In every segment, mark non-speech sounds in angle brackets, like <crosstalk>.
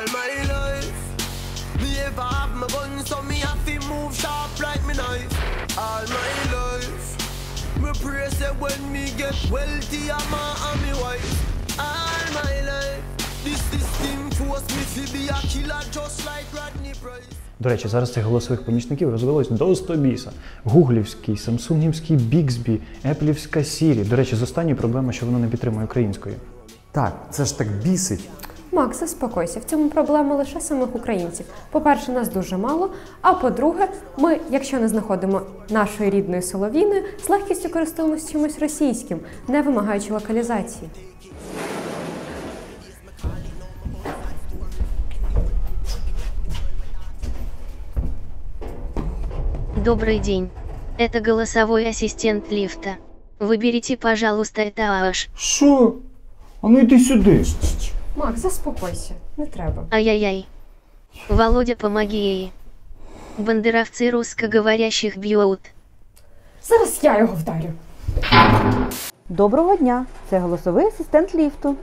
all my life. Me ever have my gun, so me have to move sharp like me knife. All my life. Me pray say when me get wealthy, I'm a and me wife. All my life. This system force me to be a killer just like Rodney Price. До речі, зараз цих голосових помічників розвелось до 100 біса. Гуглівський, самсунгівський Bixby, еплівська Siri. До речі, з останньої проблема, що воно не підтримує українською. Так, це ж так бісить. Макс, заспокойся, в цьому проблема лише самих українців. По-перше, нас дуже мало. А по-друге, ми, якщо не знаходимо нашої рідної солов'їни, з легкістю користуємося чимось російським, не вимагаючи локалізації. Добрый день. Это голосовой ассистент лифта. Выберите, пожалуйста, этаж. Що? А ну йди сюди. Макс, заспокойся, не треба. Ай-яй-яй. Володя, помоги ей. Бандеровцы русскоговорящих бьют. Зараз я його вдарю. Доброго дня! Це голосовий асистент ліфту.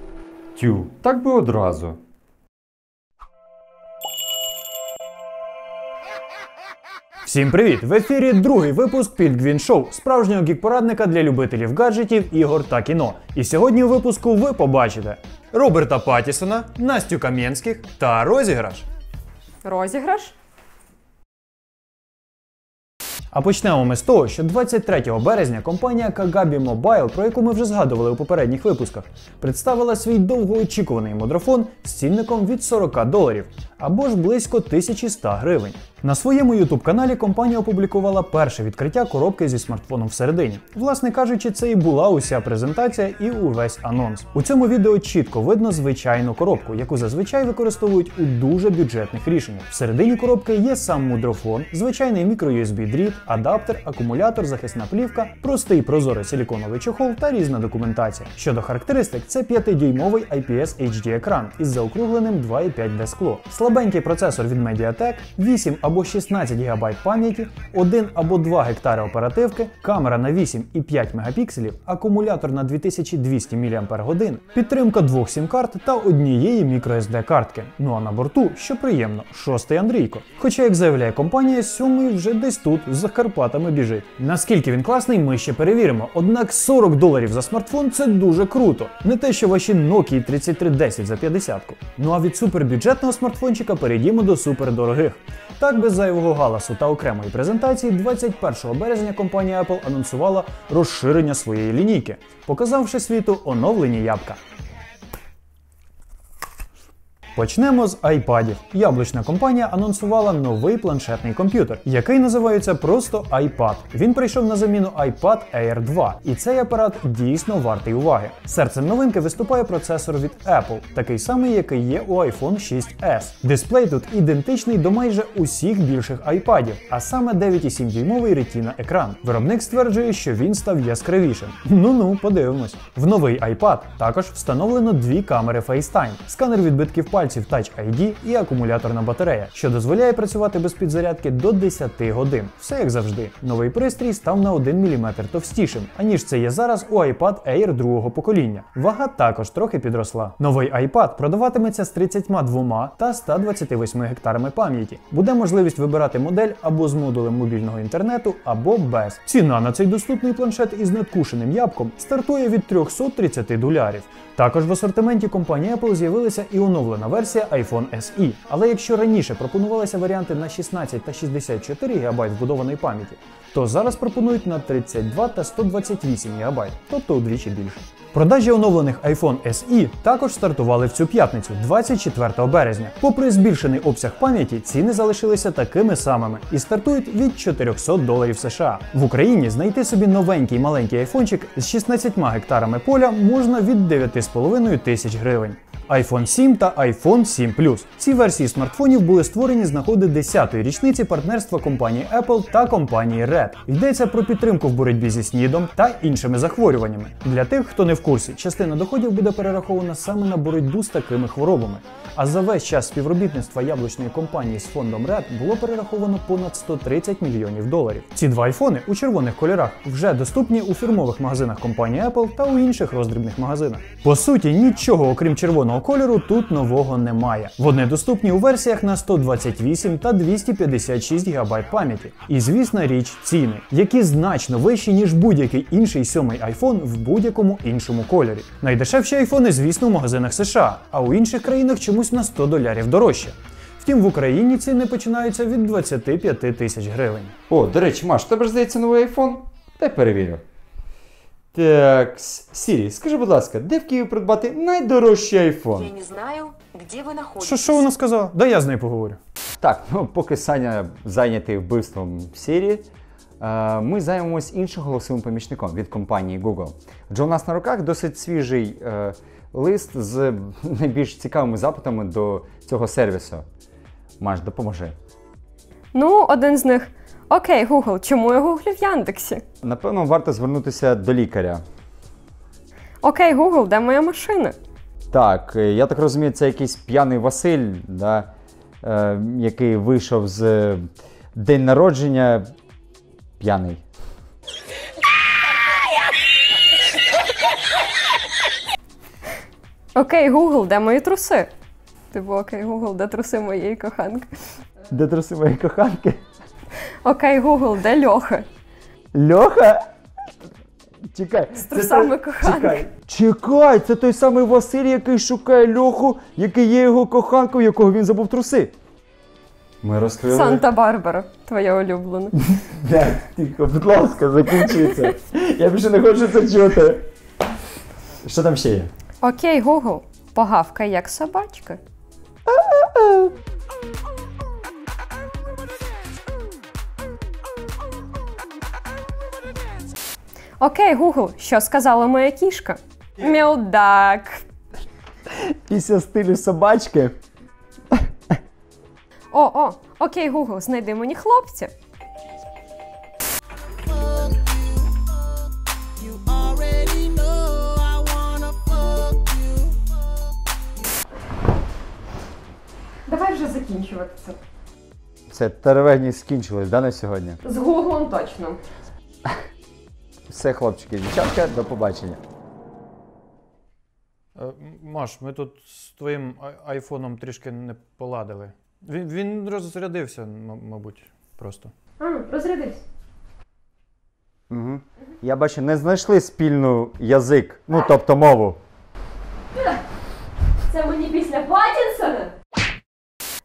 Тю, так би одразу. Всім привіт! В ефірі другий випуск Пільгвін Шоу, справжнього гік-порадника для любителів гаджетів, ігор та кіно. І сьогодні у випуску ви побачите Роберта Паттісона, Настю Кам'янських та розіграш. Розіграш? А почнемо ми з того, що 23 березня компанія Kagabi Mobile, про яку ми вже згадували у попередніх випусках, представила свій довгоочікуваний модрофон з цінником від 40 доларів або ж близько 1100 гривень. На своєму youtube каналі компанія опублікувала перше відкриття коробки зі смартфоном всередині. Власне кажучи, це і була уся презентація і увесь анонс. У цьому відео чітко видно звичайну коробку, яку зазвичай використовують у дуже бюджетних рішеннях. Всередині коробки є сам мудрофон, звичайний мікро-USB дріт, адаптер, акумулятор, захисна плівка, простий прозорий силіконовий чохол та різна документація. Щодо характеристик, це 5-дюймовий IPS HD екран із заокругленим 2,5D скло, слабенький процесор від Mediatek, 8 або 16 ГБ пам'яті, 1 або 2 гектари оперативки, камера на 8 і 5 мегапікселів, акумулятор на 2200 мАч, підтримка двох сім-карт та однієї microSD картки. Ну а на борту, що приємно, шостий Андрійко. Хоча, як заявляє компанія, сьомий вже десь тут за Карпатами біжить. Наскільки він класний, ми ще перевіримо. Однак 40 доларів за смартфон це дуже круто. Не те, що ваші Nokia 3310 за 50. Ну а від супербюджетного смартфончика перейдімо до супердорогих. Так, без зайвого галасу та окремої презентації, 21 березня компанія Apple анонсувала розширення своєї лінійки, показавши світу оновлені ябка. Почнемо з айпадів. Яблучна компанія анонсувала новий планшетний комп'ютер, який називається просто iPad. Він прийшов на заміну iPad Air 2, і цей апарат дійсно вартий уваги. Серцем новинки виступає процесор від Apple, такий самий, який є у iPhone 6s. Дисплей тут ідентичний до майже усіх більших айпадів, а саме 9,7 дюймовий Retina екран. Виробник стверджує, що він став яскравішим. Ну ну, подивимось. В новий iPad також встановлено дві камери FaceTime, сканер відбитків пальців Touch ID і акумуляторна батарея, що дозволяє працювати без підзарядки до 10 годин. Все як завжди. Новий пристрій став на 1 мм товстішим, аніж це є зараз у iPad Air другого покоління. Вага також трохи підросла. Новий iPad продаватиметься з 32 та 128 гектарами пам'яті. Буде можливість вибирати модель або з модулем мобільного інтернету, або без. Ціна на цей доступний планшет із надкушеним ябком стартує від 330 долярів. Також в асортименті компанії Apple з'явилася і оновлена версія iPhone SE. Але якщо раніше пропонувалися варіанти на 16 та 64 ГБ вбудованої пам'яті, то зараз пропонують на 32 та 128 ГБ, тобто удвічі більше. Продажі оновлених iPhone SE також стартували в цю п'ятницю, 24 березня. Попри збільшений обсяг пам'яті, ціни залишилися такими самими і стартують від 400 доларів США. В Україні знайти собі новенький маленький айфончик з 16 гектарами поля можна від 9,5 тисяч гривень. iPhone 7 та iPhone 7 Plus. Ці версії смартфонів були створені з нагоди 10-ї річниці партнерства компанії Apple та компанії Red. Йдеться про підтримку в боротьбі зі снідом та іншими захворюваннями. Для тих, хто не в курсі, частина доходів буде перерахована саме на боротьбу з такими хворобами. А за весь час співробітництва яблучної компанії з фондом Red було перераховано понад 130 мільйонів доларів. Ці два айфони у червоних кольорах вже доступні у фірмових магазинах компанії Apple та у інших роздрібних магазинах. По суті, нічого окрім червоного Жодного кольору тут нового немає. Вони доступні у версіях на 128 та 256 ГБ пам'яті. І звісна річ ціни, які значно вищі, ніж будь-який інший сьомий iPhone в будь-якому іншому кольорі. Найдешевші айфони, звісно, в магазинах США, а у інших країнах чомусь на 100 долярів дорожче. Втім, в Україні ціни починаються від 25 тисяч гривень. О, до речі, Маш, тебе ж здається новий айфон? Дай перевірю. Так, Сірі, скажи, будь ласка, де в Києві придбати найдорожчий айфон? Я не знаю, где вы находитесь. Що, що вона сказала? Да я з нею поговорю. Так, ну поки Саня зайнятий вбивством Сірі, е, ми займемось іншим голосовим помічником від компанії Google. Адже у нас на руках досить свіжий е, лист з найбільш цікавими запитами до цього сервісу. Маш, допоможи. Ну, один з них. Окей, Google, чому я гуглю в Яндексі? Напевно, варто звернутися до лікаря. Окей, Google, де моя машина? Так, е, я так розумію, це якийсь п'яний Василь, да, е, який вийшов з е, день народження п'яний. Окей, Google, де мої труси? Типу, окей, Google, де труси моєї коханки? Де труси моєї коханки? Окей, Google, де Льоха? Льоха? Чекай. З трусами коханки. Чекай. Чекай, це той самий Василь, який шукає Льоху, який є його коханкою, якого він забув труси. Ми розкрили. Санта-Барбара, твоя улюблена. <laughs> Так, тихо, будь ласка, закінчуй це. Я більше не хочу це чути. Що там ще є? Окей, Google, погавкай як собачка. Окей, Google, що сказала моя кішка? Мілдак. Після стилю собачки. О, о, окей, Google, знайди мені хлопця. Давай вже закінчувати це. Все, теревені скінчились, да, на сьогодні? З Гуглом точно. Все, хлопчики, дівчатка, до побачення. Е, Маш, ми тут з твоїм айфоном трішки не поладили. Він, він розрядився, мабуть, просто. А, розрядився. Угу. Я бачу, не знайшли спільну язик, ну тобто мову. Це мені після Паттінсона?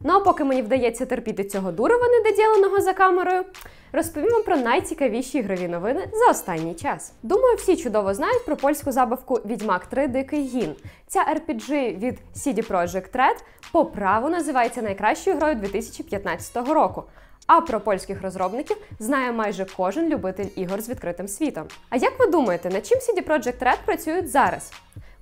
Ну а поки мені вдається терпіти цього дурова недоділеного за камерою, розповімо про найцікавіші ігрові новини за останній час. Думаю, всі чудово знають про польську забавку Відьмак 3 Дикий Гін. Ця RPG від CD Projekt Red по праву називається найкращою грою 2015 року. А про польських розробників знає майже кожен любитель ігор з відкритим світом. А як ви думаєте, над чим CD Projekt Red працюють зараз?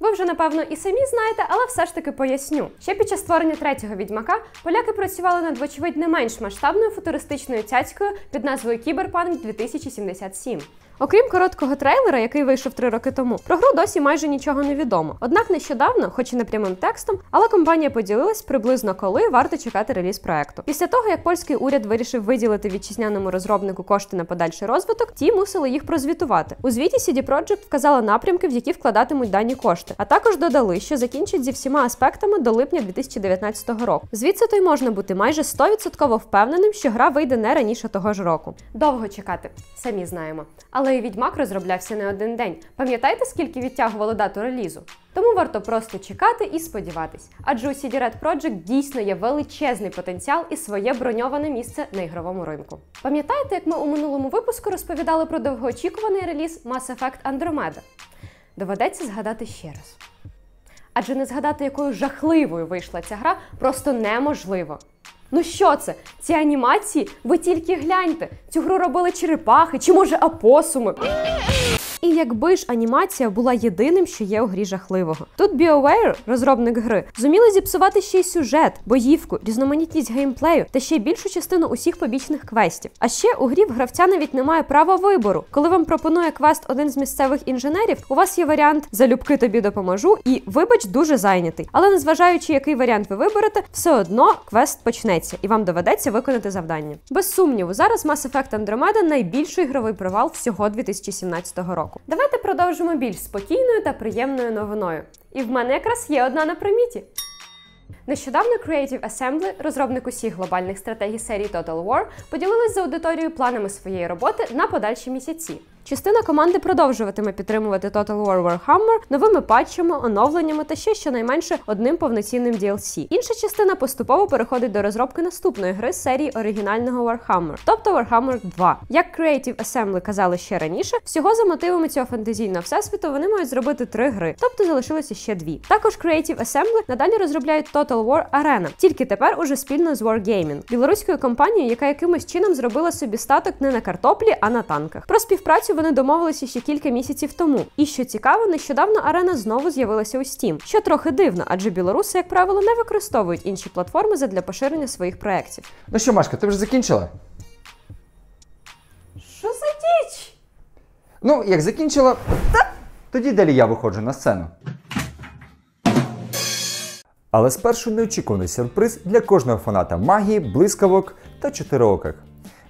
Ви вже напевно і самі знаєте, але все ж таки поясню. Ще під час створення третього відьмака поляки працювали над вочевидь не менш масштабною футуристичною цяцькою під назвою Кіберпанк 2077. Окрім короткого трейлера, який вийшов три роки тому, про гру досі майже нічого не відомо. Однак нещодавно, хоч і не прямим текстом, але компанія поділилась приблизно коли варто чекати реліз проекту. Після того, як польський уряд вирішив виділити вітчизняному розробнику кошти на подальший розвиток, ті мусили їх прозвітувати. У звіті CD Projekt вказала напрямки, в які вкладатимуть дані кошти, а також додали, що закінчать зі всіма аспектами до липня 2019 року. Звідси то й можна бути майже 100% впевненим, що гра вийде не раніше того ж року. Довго чекати, самі знаємо. Але і відьмак розроблявся не один день. Пам'ятаєте, скільки відтягувало дату релізу? Тому варто просто чекати і сподіватись. Адже у CD Red Project дійсно є величезний потенціал і своє броньоване місце на ігровому ринку. Пам'ятаєте, як ми у минулому випуску розповідали про довгоочікуваний реліз Mass Effect Andromeda? Доведеться згадати ще раз. Адже не згадати, якою жахливою вийшла ця гра, просто неможливо. Ну що це? Ці анімації? Ви тільки гляньте. Цю гру робили черепахи чи може апосуми. І якби ж анімація була єдиним, що є у грі жахливого. Тут BioWare, розробник гри, зуміли зіпсувати ще й сюжет, боївку, різноманітність геймплею та ще більшу частину усіх побічних квестів. А ще у грі в гравця навіть немає права вибору. Коли вам пропонує квест один з місцевих інженерів, у вас є варіант залюбки тобі допоможу і вибач дуже зайнятий. Але незважаючи, який варіант ви виберете, все одно квест почнеться і вам доведеться виконати завдання. Без сумніву, зараз Mass Effect Andromeda найбільший ігровий провал всього 2017 року. Року. Давайте продовжимо більш спокійною та приємною новиною. І в мене якраз є одна на приміті. Нещодавно Creative Assembly, розробник усіх глобальних стратегій серії Total War, поділились з аудиторією планами своєї роботи на подальші місяці. Частина команди продовжуватиме підтримувати Total War Warhammer новими патчами, оновленнями та ще щонайменше одним повноцінним DLC. Інша частина поступово переходить до розробки наступної гри з серії оригінального Warhammer, тобто Warhammer 2. Як Creative Assembly казали ще раніше, всього за мотивами цього фантазійного всесвіту вони мають зробити три гри, тобто залишилося ще дві. Також Creative Assembly надалі розробляють Total War Arena, тільки тепер уже спільно з Wargaming, білоруською компанією, яка якимось чином зробила собі статок не на картоплі, а на танках. Про співпрацю вони домовилися ще кілька місяців тому. І що цікаво, нещодавно арена знову з'явилася у Steam, що трохи дивно, адже білоруси, як правило, не використовують інші платформи задля поширення своїх проєктів. Ну що, Машка, ти вже закінчила? Що за діч? Ну, як закінчила, тоді далі я виходжу на сцену. Але спершу неочікуваний сюрприз для кожного фаната магії, блискавок та чотириоких.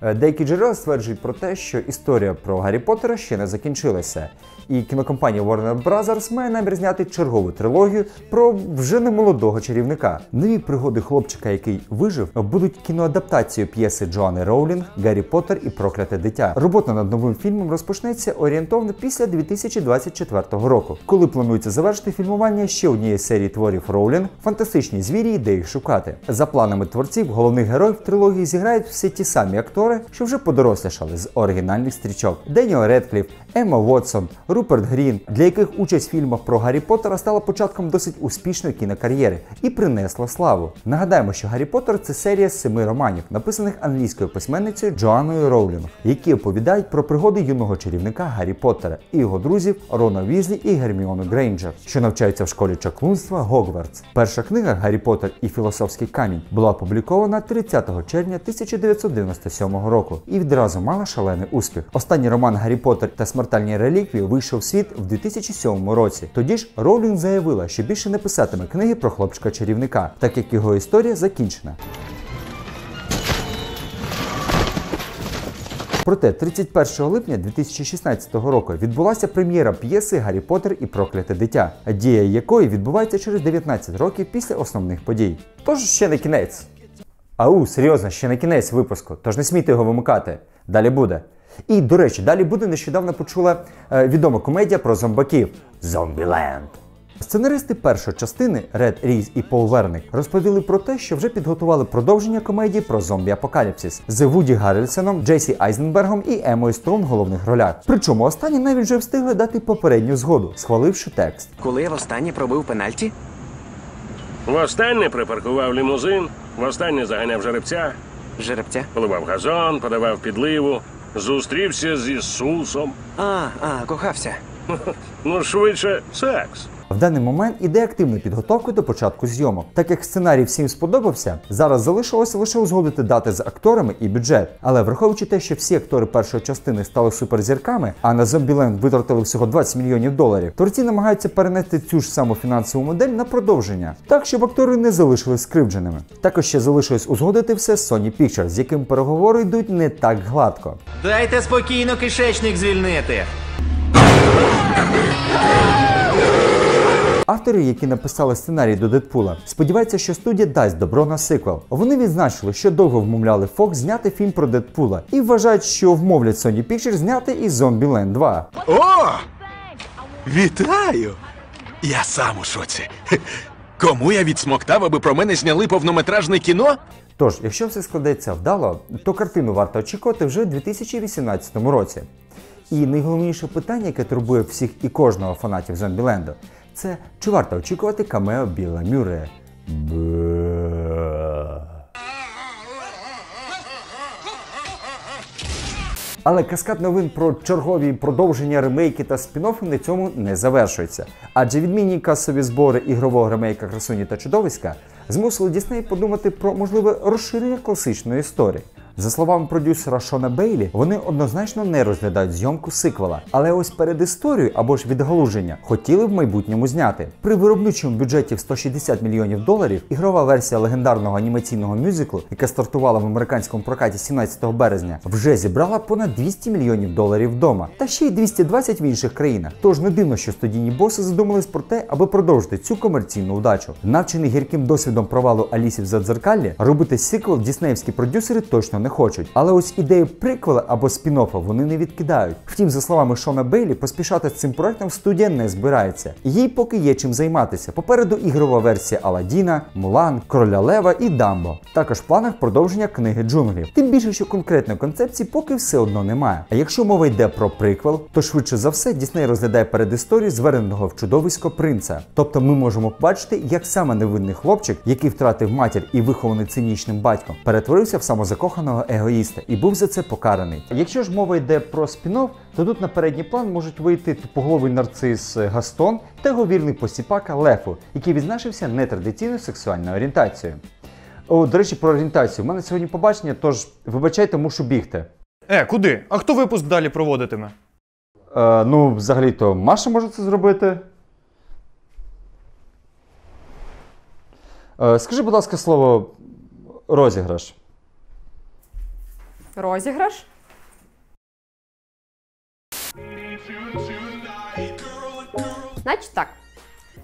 Е, Деякі джерела стверджують про те, що історія про Гаррі Поттера ще не закінчилася, і кінокомпанія Warner Bros. має намір зняти чергову трилогію про вже немолодого чарівника. Нові пригоди хлопчика, який вижив, будуть кіноадаптацією п'єси Джоанни Роулінг Гаррі Поттер і Прокляте дитя. Робота над новим фільмом розпочнеться орієнтовно після 2024 року, коли планується завершити фільмування ще однієї серії творів Роулінг Фантастичні звірі і де їх шукати. За планами творців, головних героїв трилогії зіграють всі ті самі актори, що вже подорослішали з оригінальних стрічок: Деніел Редкліф, Емма Вотсон, Руперт Грін, для яких участь в фільмах про Гаррі Поттера стала початком досить успішної кінокар'єри і принесла славу. Нагадаємо, що Гаррі Поттер це серія семи романів, написаних англійською письменницею Джоанною Роулінг, які оповідають про пригоди юного чарівника Гаррі Поттера і його друзів Рона Візлі і Герміону Грейнджер, що навчаються в школі чаклунства Гогвартс. Перша книга Гаррі Поттер і Філософський камінь була опублікована 30 червня 1997 року і відразу мала шалений успіх. Останній роман Гаррі Поттер та смертельні реліквії вийшов в світ в 2007 році. Тоді ж Роулінг заявила, що більше не писатиме книги про хлопчика-чарівника, так як його історія закінчена. Проте 31 липня 2016 року відбулася прем'єра п'єси Гаррі Поттер і Прокляте дитя, дія якої відбувається через 19 років після основних подій. Тож ще не кінець. Ау, серйозно, ще не кінець випуску, тож не смійте його вимикати. Далі буде. І, до речі, далі буде нещодавно почула е, відома комедія про зомбаків Зомбіленд. Сценаристи першої частини Ред Різ і Пол Верник розповіли про те, що вже підготували продовження комедії про зомбі-апокаліпсис з Вуді Гаррельсоном, Джейсі Айзенбергом і Емою Стоун в головних ролях. Причому останні навіть вже встигли дати попередню згоду, схваливши текст. Коли я востаннє пробив пенальті? Востаннє припаркував лімузин, востаннє заганяв жеребця, Жеребця? поливав газон, подавав підливу, зустрівся з Ісусом. А, а, кохався. Ну, швидше, секс. В даний момент іде активна підготовка до початку зйомок. Так як сценарій всім сподобався, зараз залишилося лише узгодити дати з акторами і бюджет. Але враховуючи те, що всі актори першої частини стали суперзірками, а на Zombieland витратили всього 20 мільйонів доларів, творці намагаються перенести цю ж саму фінансову модель на продовження, так щоб актори не залишились скривдженими. Також ще залишилось узгодити все з Sony Pictures, з яким переговори йдуть не так гладко. Дайте спокійно кишечник звільнити. Автори, які написали сценарій до Дедпула, сподіваються, що студія дасть добро на сиквел. Вони відзначили, що довго вмовляли Fox зняти фільм про Дедпула і вважають, що вмовлять Sony Pictures зняти і Zombieland 2. О! Вітаю! Я сам у шоці. Кому я відсмоктав, аби про мене зняли повнометражне кіно? Тож, якщо все складеться вдало, то картину варто очікувати вже у 2018 році. І найголовніше питання, яке турбує всіх і кожного фанатів Зомбіленду, це чи варто очікувати камео Біла Мюррея? Бе. Але каскад новин про чергові продовження ремейки та спін-оффи на цьому не завершується. Адже відмінні касові збори ігрового ремейка Красуні та Чудовиська змусили Дісней подумати про можливе розширення класичної історії. За словами продюсера Шона Бейлі, вони однозначно не розглядають зйомку сиквела, але ось перед історією або ж відгалуження хотіли в майбутньому зняти. При виробничому бюджеті в 160 мільйонів доларів ігрова версія легендарного анімаційного мюзиклу, яка стартувала в американському прокаті 17 березня, вже зібрала понад 200 мільйонів доларів вдома, та ще й 220 в інших країнах. Тож не дивно, що студійні боси задумались про те, аби продовжити цю комерційну удачу. Навчений гірким досвідом провалу Алісі в Задзеркаллі, робити сиквел діснеївські продюсери точно не хочуть. Але ось ідею приквела або спін-оффа вони не відкидають. Втім, за словами Шона Бейлі, поспішати з цим проектом студія не збирається. Їй поки є чим займатися. Попереду ігрова версія Аладдіна, Мулан, Короля Лева і Дамбо. Також в планах продовження книги джунглів. Тим більше, що конкретної концепції поки все одно немає. А якщо мова йде про приквел, то швидше за все Дісней розглядає передісторію зверненого в чудовисько принца. Тобто ми можемо побачити, як саме невинний хлопчик, який втратив матір і вихований цинічним батьком, перетворився в самозакоханого егоїста і був за це покараний. Якщо ж мова йде про спін-офф, то тут на передній план можуть вийти тупоголовий нарцис Гастон та його вірний посіпака Лефу, який відзначився нетрадиційною сексуальною орієнтацією. О, до речі, про орієнтацію. У мене сьогодні побачення, тож вибачайте, мушу бігти. Е, куди? А хто випуск далі проводитиме? Е, ну, взагалі-то Маша може це зробити. Е, скажи, будь ласка, слово розіграш. Розіграш? Значить так.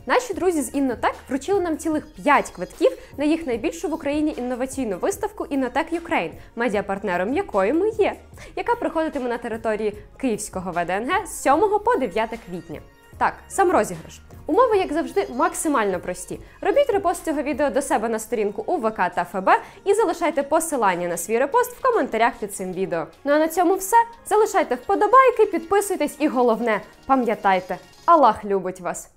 Наші друзі з Іннотек вручили нам цілих 5 квитків на їх найбільшу в Україні інноваційну виставку Іннотек Ukraine, медіапартнером якої ми є, яка проходитиме на території Київського ВДНГ з 7 по 9 квітня. Так, сам розіграш. Умови, як завжди, максимально прості. Робіть репост цього відео до себе на сторінку у ВК та ФБ і залишайте посилання на свій репост в коментарях під цим відео. Ну а на цьому все. Залишайте вподобайки, підписуйтесь і головне, пам'ятайте, Аллах любить вас!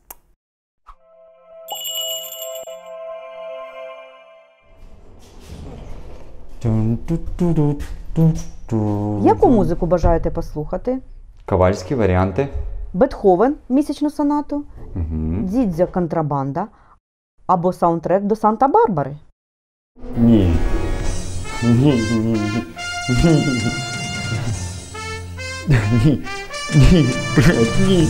Яку музику бажаєте послухати? Ковальські варіанти. Бетховен місячну сонату, Угу. Дідзя контрабанда або саундтрек до Санта-Барбари? Ні. Ні, ні, ні. Ні. Ні. Ні.